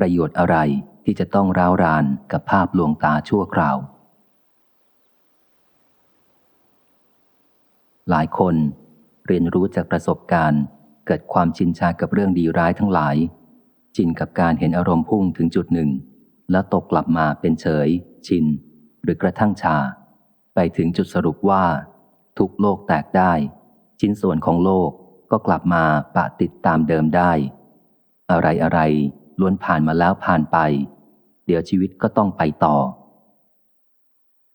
ประโยชน์อะไรที่จะต้องร้าวรานกับภาพลวงตาชั่วคราว หลายคนเรียนรู้จากประสบการณ์ เกิดความชินชากับเรื่องดีร้ายทั้งหลายชินกับการเห็นอารมณ์พุ่งถึงจุดหนึ่ง แล้วตกกลับมาเป็นเฉย ชิน หรือกระทั่งชา ไปถึงจุดสรุปว่า ทุกโลกแตกได้ ชิ้นส่วนของโลกก็กลับมาปะติดตามเดิมได้ อะไรอะไร ล้วนผ่านมาแล้วผ่านไป เดี๋ยวชีวิตก็ต้องไปต่อ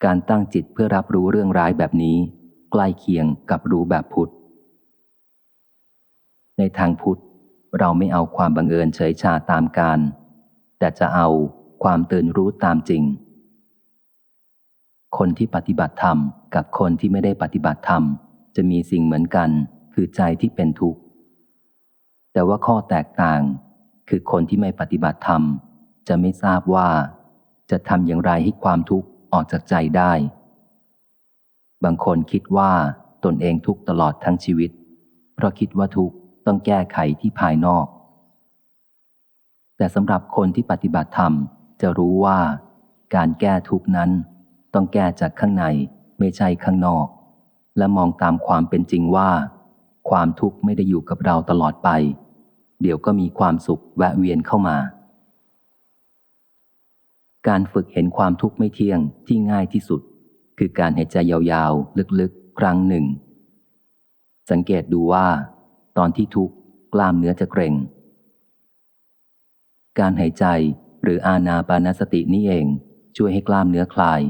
การตั้งจิตเพื่อรับรู้เรื่องร้ายแบบนี้ ใกล้เคียงกับรู้แบบพุทธ ในทางพุทธ เราไม่เอาความบังเอิญเฉยชาตามการ แต่จะเอาความตื่นรู้ตามจริง คนที่ปฏิบัติธรรมกับคนที่ไม่ได้ปฏิบัติธรรม จะมีสิ่งเหมือนกัน คือใจที่เป็นทุกข์แต่ว่าข้อแตกต่าง คือคนที่ไม่ปฏิบัติธรรม จะไม่ทราบว่า จะทำอย่างไรให้ความทุกข์ออกจากใจได้ บางคนคิดว่าตนเองทุกข์ตลอดทั้งชีวิต เพราะคิดว่าทุกข์ต้องแก้ไขที่ภายนอก แต่สำหรับคนที่ปฏิบัติธรรมจะรู้ว่า การแก้ทุกข์นั้น ต้องแก้จากข้างในไม่ใช่ข้างนอก และมองตามความเป็นจริงว่า ความทุกข์ไม่ได้อยู่กับเราตลอดไป เดี๋ยวก็มีความสุขแวะเวียนเข้ามา การฝึกเห็นความทุกข์ไม่เที่ยงที่ง่ายที่สุด คือการหายใจยาวๆ ลึกๆ ครั้งหนึ่ง สังเกตดูว่า ตอนที่ทุกข์กล้ามเนื้อจะเกร็ง การหายใจหรืออาณาปานสตินี้เองช่วยให้กล้ามเนื้อคลาย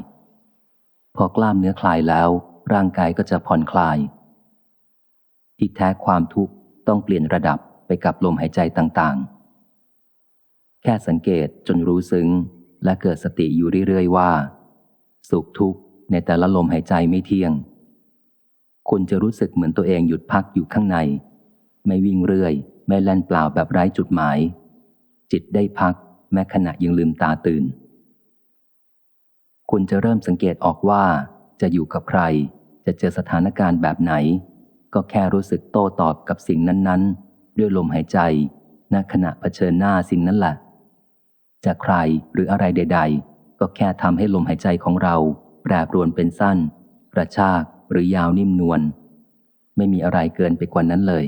พอกล้ามเนื้อคลายแล้ว ร่างกายก็จะผ่อนคลาย ที่แท้ความทุกข์ต้องเปลี่ยนระดับ ไปกับลมหายใจต่างๆ แค่สังเกตจนรู้ซึ้ง และเกิดสติอยู่เรื่อยๆว่า สุขทุกข์ในแต่ละลมหายใจไม่เที่ยง คุณจะรู้สึกเหมือนตัวเองหยุดพักอยู่ข้างใน ไม่วิ่งเรื่อย ไม่แล่นเปล่าแบบไร้จุดหมาย จิตได้พัก แม้ขณะยังลืมตาตื่น คุณจะเริ่มสังเกตออกว่า จะอยู่กับใคร จะเจอสถานการณ์แบบไหน ก็แค่รู้สึกโต้ตอบกับสิ่งนั้นๆ ด้วยลมหายใจณขณะเผชิญหน้าสิ่งนั้นแหละจะใครหรืออะไรใด ๆ ก็แค่ทำให้ลมหายใจของเราแปรปรวนเป็นสั้น กระชากหรือยาวนิ่มนวลไม่มีอะไรเกินไปกว่านั้นเลย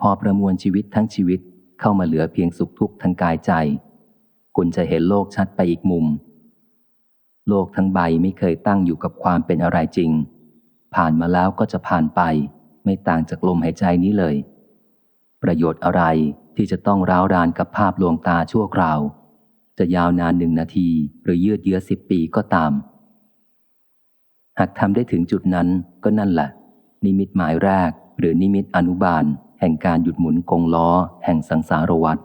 พอประมวลชีวิตทั้งชีวิตเข้ามาเหลือเพียงสุขทุกข์ทางกายใจ คุณจะเห็นโลกชัดไปอีกมุม โลกทั้งใบไม่เคยตั้งอยู่กับความเป็นอะไรจริง ผ่านมาแล้วก็จะผ่านไป ไม่ต่างจากลมหายใจนี้เลย ประโยชน์อะไรที่จะต้องร้าวรานกับภาพลวงตาชั่วคราว จะยาวนานหนึ่งนาที หรือยืดเยื้อสิบปีก็ตาม หากทำได้ถึงจุดนั้นก็นั่นแหละ นิมิตหมายแรก หรือนิมิตอนุบาล แห่งการหยุดหมุนกงล้อ แห่งสังสารวัฏ